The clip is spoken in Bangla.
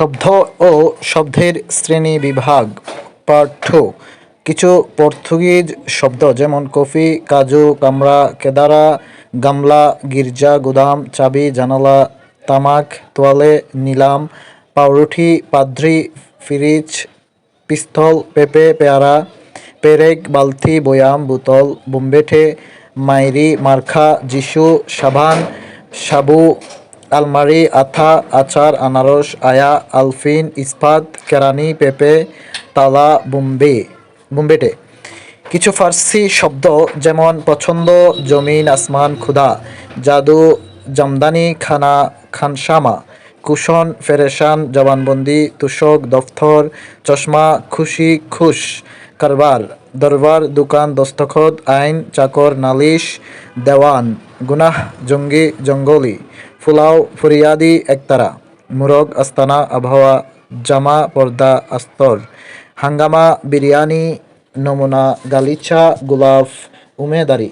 শব্দ ও শব্দের শ্রেণি বিভাগ পাঠ্য কিছু পর্তুগিজ শব্দ যেমন কফি, কাজু, কামরা, কেদারা, গামলা, গির্জা, গুদাম, চাবি, জানালা, তামাক, তোয়ালে, নিলাম, পাউরুটি, পাদ্রি, ফ্রিজ, পিস্তল, পেঁপে, পেয়ারা, পেরেক, বালতি, বয়াম, বোতল বোম্বেঠে মাইরি, মার্খা, যিশু, সাবান, সাবু আলমারি, আথা, আচার, আনারস, আয়া, আলফিন, ইস্পাত, কেরানি, পেঁপে, তালা, বোম্বে, বোম্বেটে। কিছু ফার্সি শব্দ যেমন পছন্দ, জমিন, আসমান, ক্ষুধা, জাদু, জামদানি, খানা, খানসামা কুশন ফেরেশান, জবানবন্দি, তুষক, দফতর, চশমা, খুশি, খুশ কারবার, দরবার, দোকান, দস্তখত, আইন, চাকর, নালিশ, দেওয়ান, গুনাহ, জঙ্গি, জঙ্গলি, ফুলাও, ফরিয়াদি, একতারা, মুরগ, আস্তানা, আবহাওয়া, জামা, পর্দা, আস্তর, হাঙ্গামা, বিরিয়ানি, নমুনা, গালিচা গুলাফ উমেদারি।